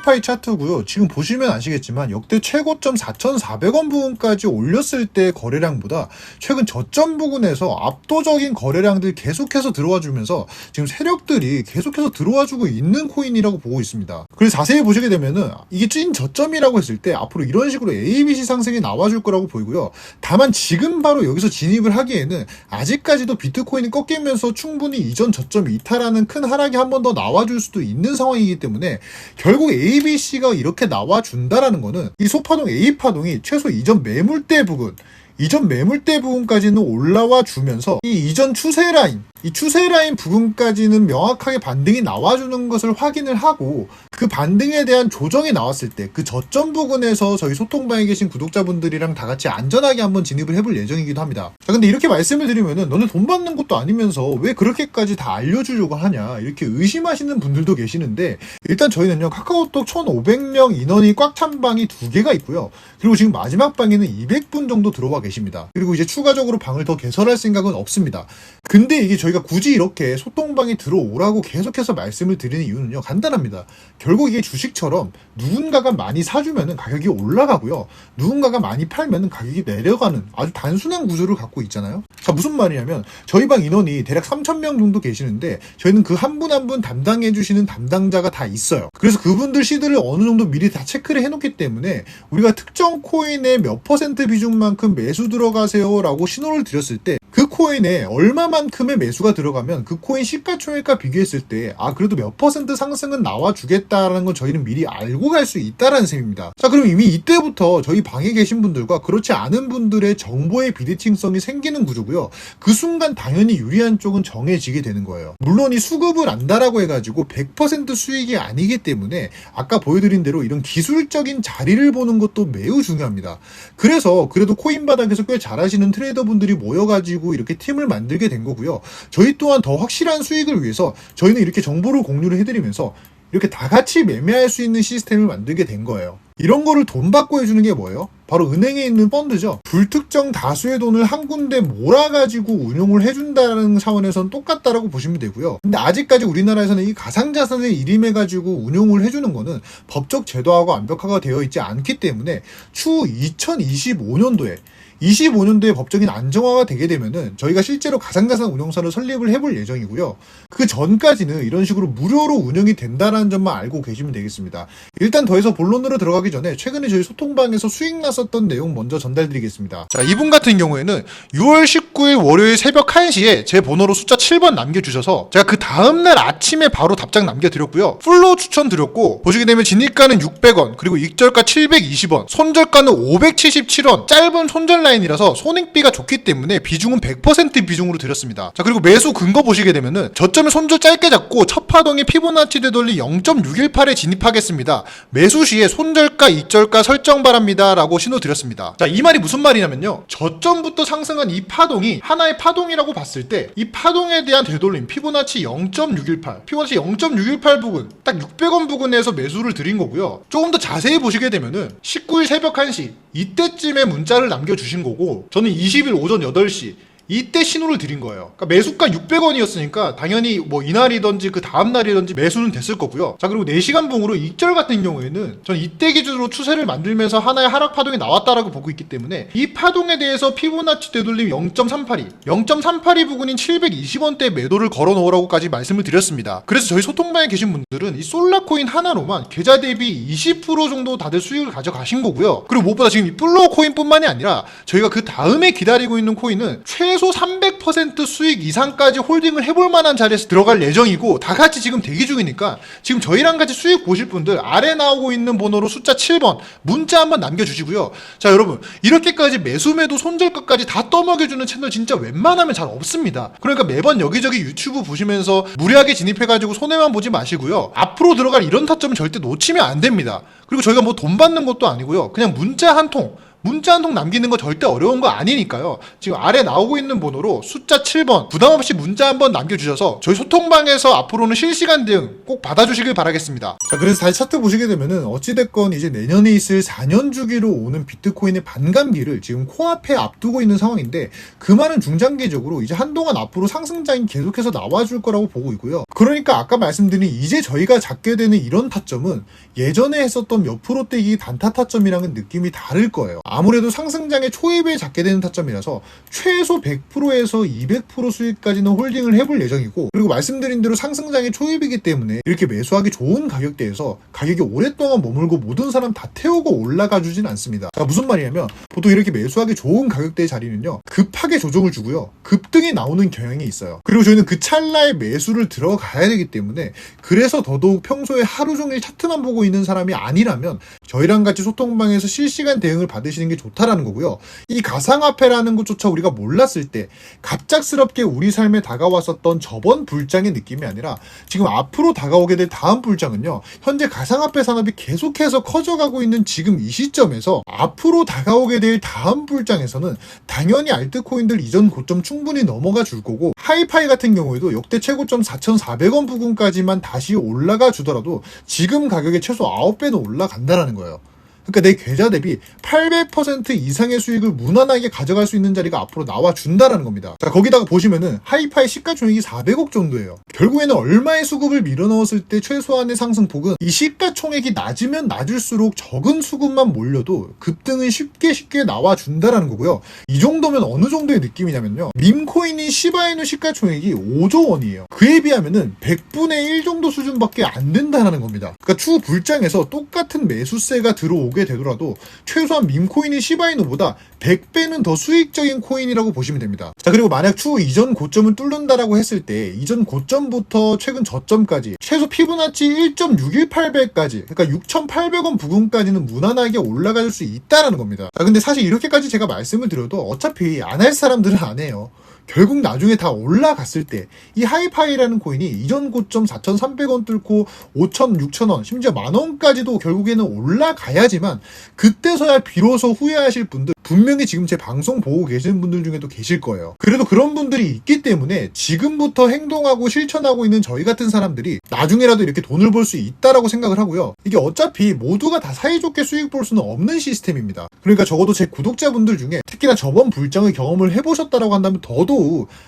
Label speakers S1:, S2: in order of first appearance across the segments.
S1: SI파이 차트고요. 지금 보시면 아시겠지만 역대 최고점 4,400원 부근까지 올렸을 때 거래량보다 최근 저점 부근에서 압도적인 거래량들 계속해서 들어와 주면서 지금 세력들이 계속해서 들어와 주고 있는 코인이라고 보고 있습니다. 그래서 자세히 보시게 되면은 이게 찐 저점이라고 했을 때 앞으로 이런 식으로 ABC 상승이 나와줄 거라고 보이고요. 다만 지금 바로 여기서 진입을 하기에는 아직까지도 비트코인이 꺾이면서 충분히 이전 저점 이탈하는 큰 하락이 한 번 더 나와줄 수도 있는 상황이기 때문에 결국 ABC가 이렇게 나와준다라는 거는 이 소파동 A파동이 최소 이전 매물대 부근 이전 매물대 부분까지는 올라와 주면서 이 이전 추세 라인, 이 추세 라인 부분까지는 명확하게 반등이 나와주는 것을 확인을 하고 그 반등에 대한 조정이 나왔을 때 그 저점 부근에서 저희 소통방에 계신 구독자분들이랑 다 같이 안전하게 한번 진입을 해볼 예정이기도 합니다. 자, 근데 이렇게 말씀을 드리면은 너네 돈 받는 것도 아니면서 왜 그렇게까지 다 알려주려고 하냐 이렇게 의심하시는 분들도 계시는데 일단 저희는요 카카오톡 1,500명 인원이 꽉 찬 방이 두 개가 있고요. 그리고 지금 마지막 방에는 200분 정도 들어와 계십니다. 그리고 이제 추가적으로 방을 더 개설할 생각은 없습니다. 근데 이게 저희 가 굳이 이렇게 소통방에 들어오라고 계속해서 말씀을 드리는 이유는요 간단합니다. 결국 이게 주식처럼 누군가가 많이 사주면은 가격이 올라가고요. 누군가가 많이 팔면은 가격이 내려가는 아주 단순한 구조를 갖고 있잖아요. 자 무슨 말이냐면 저희 방 인원이 대략 3,000명 정도 계시는데 저희는 그 한 분 한 분 담당해 주시는 담당자가 다 있어요. 그래서 그분들 시드를 어느 정도 미리 다 체크를 해 놓기 때문에 우리가 특정 코인의 몇 퍼센트 비중만큼 매수 들어가세요라고 신호를 드렸을 때그 코인에 얼마만큼의 매수가 들어가면 그 코인 시가총액과 비교했을 때 아 그래도 몇 퍼센트 상승은 나와 주겠다라는 건 저희는 미리 알고 갈 수 있다라는 셈입니다. 자 그럼 이미 이때부터 저희 방에 계신 분들과 그렇지 않은 분들의 정보의 비대칭성이 생기는 구조고요. 그 순간 당연히 유리한 쪽은 정해지게 되는 거예요. 물론 이 수급을 안다라고 해가지고 100% 수익이 아니기 때문에 아까 보여드린 대로 이런 기술적인 자리를 보는 것도 매우 중요합니다. 그래서 그래도 코인 바닥에서 꽤 잘하시는 트레이더분들이 모여가지고 이렇게 팀을 만들게 된 거고요. 저희 또한 더 확실한 수익을 위해서 저희는 이렇게 정보를 공유를 해드리면서 이렇게 다 같이 매매할 수 있는 시스템을 만들게 된 거예요. 이런 거를 돈 받고 해주는 게 뭐예요? 바로 은행에 있는 펀드죠. 불특정 다수의 돈을 한 군데 몰아가지고 운용을 해준다는 차원에선 똑같다라고 보시면 되고요. 근데 아직까지 우리나라에서는 이 가상자산을 일임해가지고 운용을 해주는 거는 법적 제도하고 완벽화가 되어 있지 않기 때문에 추후 2025년도에 25년도에 법적인 안정화가 되게 되면은 저희가 실제로 가상자산 운용사를 설립을 해볼 예정이고요. 그 전까지는 이런 식으로 무료로 운영이 된다는 점만 알고 계시면 되겠습니다. 일단 더해서 본론으로 들어가기 전에 최근에 저희 소통방에서 수익 났 었던 내용 먼저 전달드리겠습니다. 자, 이분 같은 경우에는 6월 19일 월요일 새벽 1시에 제 번호로 숫자 7번 남겨주셔서 제가 그 다음날 아침에 바로 답장 남겨드렸고요. 풀로 추천드렸고 보시게 되면 진입가는 600원 그리고 익절가 720원 손절가는 577원 짧은 손절 라인이라서 손익비가 좋기 때문에 비중은 100% 비중으로 드렸습니다. 자 그리고 매수 근거 보시게 되면은 저점을 손절 짧게 잡고 첫 파동이 피보나치 되돌리 0.618에 진입하겠습니다. 매수 시에 손절가 익절가 설정 바랍니다 라고 신호 드렸습니다. 자 이 말이 무슨 말이냐면요. 저점부터 상승한 이 파동이 하나의 파동이라고 봤을 때 이 파동에 대한 되돌림 피보나치 0.618 피보나치 0.618 부근 딱 600원 부근에서 매수를 드린 거고요. 조금 더 자세히 보시게 되면은 19일 새벽 1시 이때쯤에 문자를 남겨주신 거고 저는 20일 오전 8시 이때 신호를 드린 거예요. 그러니까 매수가 600원이었으니까 당연히 뭐 이날이든지 그 다음 날이든지 매수는 됐을 거고요. 자 그리고 4시간 봉으로 익절 같은 경우에는 저는 이때 기준으로 추세를 만들면서 하나의 하락 파동이 나왔다라고 보고 있기 때문에 이 파동에 대해서 피보나치 되돌림 0.382, 0.382 부근인 720원대 매도를 걸어 놓으라고까지 말씀을 드렸습니다. 그래서 저희 소통방에 계신 분들은 이 솔라코인 하나로만 계좌 대비 20% 정도 다들 수익을 가져가신 거고요. 그리고 무엇보다 지금 이 플로어 코인뿐만이 아니라 저희가 그 다음에 기다리고 있는 코인은 최소 300% 수익 이상까지 홀딩을 해볼 만한 자리에서 들어갈 예정이고 다 같이 지금 대기 중이니까 지금 저희랑 같이 수익 보실 분들 아래 나오고 있는 번호로 숫자 7번 문자 한번 남겨주시고요. 자 여러분 이렇게까지 매수 매도 손절가까지 다 떠먹여주는 채널 진짜 웬만하면 잘 없습니다. 그러니까 매번 여기저기 유튜브 보시면서 무리하게 진입해가지고 손해만 보지 마시고요. 앞으로 들어갈 이런 타점은 절대 놓치면 안 됩니다. 그리고 저희가 뭐 돈 받는 것도 아니고요. 그냥 문자 한 통 문자 한 통 남기는 거 절대 어려운 거 아니니까요. 지금 아래 나오고 있는 번호로 숫자 7번 부담 없이 문자 한 번 남겨주셔서 저희 소통방에서 앞으로는 실시간 대응 꼭 받아주시길 바라겠습니다. 자, 그래서 다시 차트 보시게 되면은 어찌됐건 이제 내년에 있을 4년 주기로 오는 비트코인의 반감기를 지금 코앞에 앞두고 있는 상황인데 그 말은 중장기적으로 이제 한동안 앞으로 상승장이 계속해서 나와줄 거라고 보고 있고요. 그러니까 아까 말씀드린 이제 저희가 잡게 되는 이런 타점은 예전에 했었던 몇 프로대기 단타 타점이랑은 느낌이 다를 거예요. 아무래도 상승장의 초입에 잡게 되는 타점이라서 최소 100%에서 200% 수익까지는 홀딩을 해볼 예정이고 그리고 말씀드린 대로 상승장의 초입이기 때문에 이렇게 매수하기 좋은 가격대에서 가격이 오랫동안 머물고 모든 사람 다 태우고 올라가 주진 않습니다. 자, 무슨 말이냐면 보통 이렇게 매수하기 좋은 가격대의 자리는요 급하게 조정을 주고요 급등이 나오는 경향이 있어요. 그리고 저희는 그 찰나에 매수를 들어가야 되기 때문에 그래서 더더욱 평소에 하루 종일 차트만 보고 있는 사람이 아니라면 저희랑 같이 소통방에서 실시간 대응을 받으시 는 게 좋다라는 거고요. 이 가상화폐라는 것조차 우리가 몰랐을 때 갑작스럽게 우리 삶에 다가왔었던 저번 불장의 느낌이 아니라 지금 앞으로 다가오게 될 다음 불장은요. 현재 가상화폐 산업이 계속해서 커져가고 있는 지금 이 시점에서 앞으로 다가오게 될 다음 불장에서는 당연히 알트코인들 이전 고점 충분히 넘어가 줄 거고 하이파이 같은 경우에도 역대 최고점 4,400원 부근까지만 다시 올라가 주더라도 지금 가격의 최소 9배는 올라간다라는 거예요. 그러니까 내 계좌 대비 800% 이상의 수익을 무난하게 가져갈 수 있는 자리가 앞으로 나와 준다라는 겁니다. 자, 거기다가 보시면은 하이파이 시가총액이 400억 정도예요. 결국에는 얼마의 수급을 밀어넣었을 때 최소한의 상승폭은 이 시가총액이 낮으면 낮을수록 적은 수급만 몰려도 급등은 쉽게 쉽게 나와 준다라는 거고요. 이 정도면 어느 정도의 느낌이냐면요. 밈코인인 시바이누 시가총액이 5조 원이에요. 그에 비하면은 100분의 1 정도 수준밖에 안 된다는 겁니다. 그러니까 추후 불장에서 똑같은 매수세가 들어오게 되더라도 최소한 밈코인인 시바이누보다 100배는 더 수익적인 코인이라고 보시면 됩니다. 자, 그리고 만약 추후 이전 고점을 뚫는다라고 했을 때 이전 고점부터 최근 저점까지 최소 피부나치 1.618배까지 그러니까 6,800원 부근까지는 무난하게 올라갈 수 있다라는 겁니다. 자, 근데 사실 이렇게까지 제가 말씀을 드려도 어차피 안 할 사람들은 안 해요. 결국 나중에 다 올라갔을 때 이 하이파이라는 코인이 이전 고점 4,300원 뚫고 5,000, 6,000원, 심지어 만 원까지도 결국에는 올라가야지만 그때서야 비로소 후회하실 분들 분명히 지금 제 방송 보고 계신 분들 중에도 계실 거예요. 그래도 그런 분들이 있기 때문에 지금부터 행동하고 실천하고 있는 저희 같은 사람들이 나중에라도 이렇게 돈을 벌 수 있다라고 생각을 하고요. 이게 어차피 모두가 다 사이좋게 수익 볼 수는 없는 시스템입니다. 그러니까 적어도 제 구독자분들 중에 특히나 저번 불장의 경험을 해보셨다라고 한다면 더더욱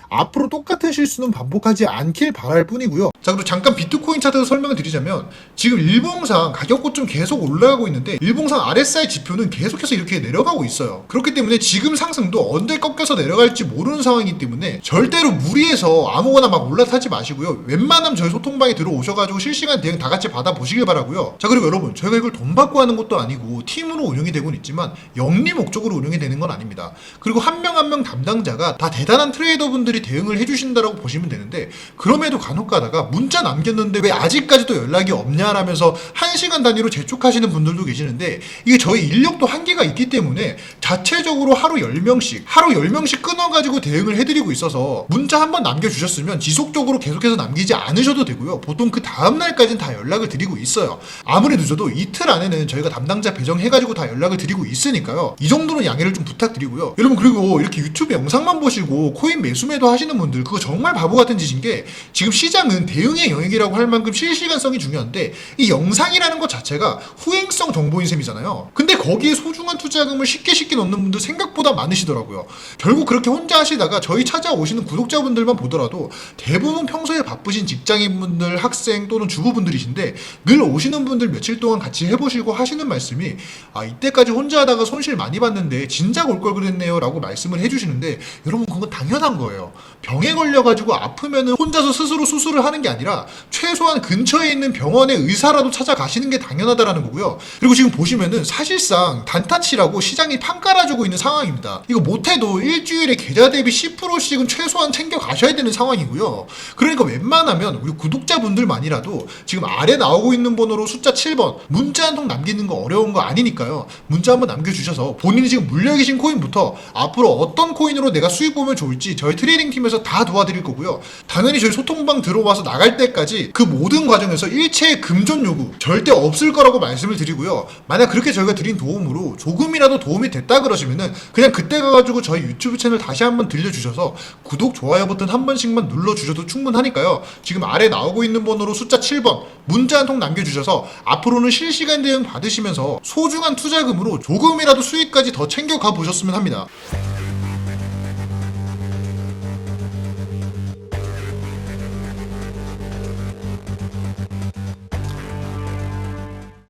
S1: 앞으로 똑같은 실수는 반복하지 않길 바랄 뿐이고요. 자 그리고 잠깐 비트코인 차트에서 설명을 드리자면 지금 일봉상 가격 고점 계속 올라가고 있는데 일봉상 RSI 지표는 계속해서 이렇게 내려가고 있어요. 그렇기 때문에 지금 상승도 언제 꺾여서 내려갈지 모르는 상황이기 때문에 절대로 무리해서 아무거나 막 올라타지 마시고요. 웬만하면 저희 소통방에 들어오셔가지고 실시간 대응 다 같이 받아보시길 바라고요. 자 그리고 여러분 저희가 이걸 돈 받고 하는 것도 아니고 팀으로 운영이 되고는 있지만 영리 목적으로 운영이 되는 건 아닙니다. 그리고 한 명 한명 담당자가 다 대단한 트레 이더 분들이 대응을 해주신다라고 보시면 되는데 그럼에도 간혹 가다가 문자 남겼는데 왜 아직까지도 연락이 없냐라면서 한 시간 단위로 재촉하시는 분들도 계시는데 이게 저희 인력도 한계가 있기 때문에 자체적으로 하루 10명씩 하루 10명씩 끊어가지고 대응을 해드리고 있어서 문자 한 번 남겨주셨으면 지속적으로 계속해서 남기지 않으셔도 되고요. 보통 그 다음날까지는 다 연락을 드리고 있어요. 아무리 늦어도 이틀 안에는 저희가 담당자 배정해가지고 다 연락을 드리고 있으니까요. 이 정도는 양해를 좀 부탁드리고요. 여러분 그리고 이렇게 유튜브 영상만 보시고 코인 매수 매도 하시는 분들 그거 정말 바보 같은 짓인 게 지금 시장은 대응의 영역이라고 할 만큼 실시간성이 중요한데 이 영상이라는 것 자체가 후행성 정보인 셈이잖아요. 근데 거기에 소중한 투자금을 쉽게 쉽게 넣는 분들 생각보다 많으시더라고요. 결국 그렇게 혼자 하시다가 저희 찾아오시는 구독자분들만 보더라도 대부분 평소에 바쁘신 직장인분들, 학생 또는 주부분들이신데 늘 오시는 분들 며칠 동안 같이 해보시고 하시는 말씀이 아 이때까지 혼자 하다가 손실 많이 봤는데 진작 올 걸 그랬네요 라고 말씀을 해주시는데 여러분 그건 당연 한 거예요. 병에 걸려가지고 아프면은 혼자서 스스로 수술을 하는 게 아니라 최소한 근처에 있는 병원의 의사라도 찾아가시는 게 당연하다라는 거고요. 그리고 지금 보시면은 사실상 단타치라고 시장이 판 깔아주고 있는 상황입니다. 이거 못해도 일주일에 계좌 대비 10%씩은 최소한 챙겨 가셔야 되는 상황이고요. 그러니까 웬만하면 우리 구독자분들만이라도 지금 아래 나오고 있는 번호로 숫자 7번 문자 한 통 남기는 거 어려운 거 아니니까요. 문자 한번 남겨주셔서 본인이 지금 물려 계신 코인부터 앞으로 어떤 코인으로 내가 수익 보면 좋을지 올지 저희 트레이딩 팀에서 다 도와드릴 거고요. 당연히 저희 소통방 들어와서 나갈 때까지 그 모든 과정에서 일체의 금전 요구 절대 없을 거라고 말씀을 드리고요. 만약 그렇게 저희가 드린 도움으로 조금이라도 도움이 됐다 그러시면은 그냥 그때 가가지고 저희 유튜브 채널 다시 한번 들려주셔서 구독, 좋아요 버튼 한 번씩만 눌러주셔도 충분하니까요. 지금 아래 나오고 있는 번호로 숫자 7번 문자 한 통 남겨주셔서 앞으로는 실시간 대응 받으시면서 소중한 투자금으로 조금이라도 수익까지 더 챙겨가 보셨으면 합니다.